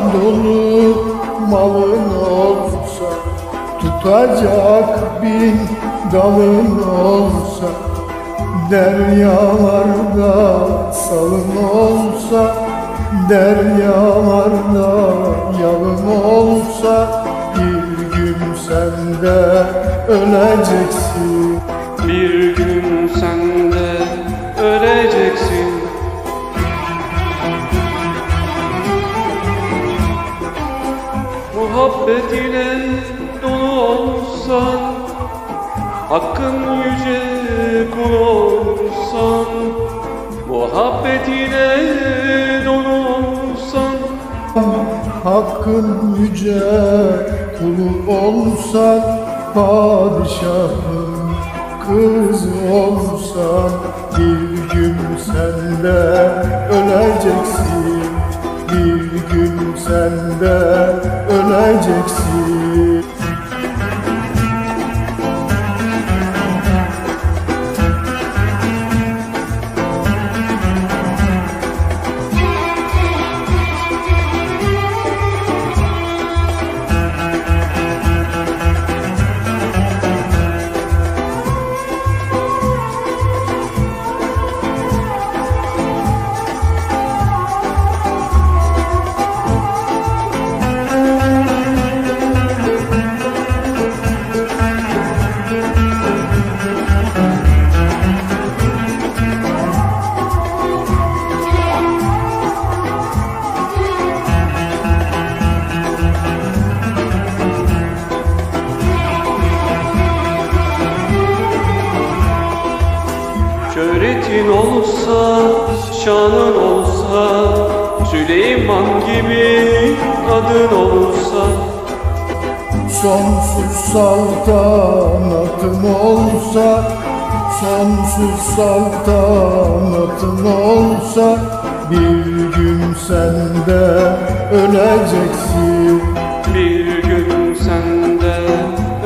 Çoğunu malın olsa Tutacak bin dalın olsa Deryalarda salın olsa Deryalarda yalın olsa Bir gün sen de öleceksin Muhabbet ile dolu olsan Hakkın yüce kul olsan Muhabbet ile dolu olsan Hakkın yüce kulu olsan Padişahın kızı olsan Bir gün sen de öleceksin gün sen de öleceksin Şöhretin olsa, şanın olsa Süleyman gibi adın olsa. Sonsuz saltanatın olsa Sonsuz saltanatın olsa Bir gün sen de öleceksin. Bir gün sen de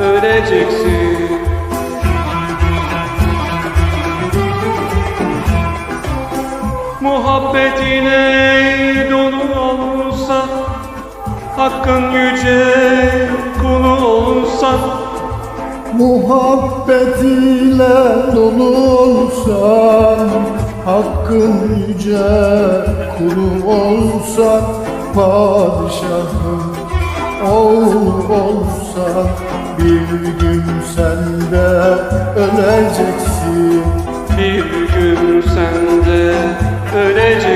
öleceksin Hakkın yüce kulu olsan Muhabbet ile dolu olsan Hakkın yüce kulu olsan Padişahın oğlu olsan Bir gün sen de öleceksin. Bir gün sen de öleceksin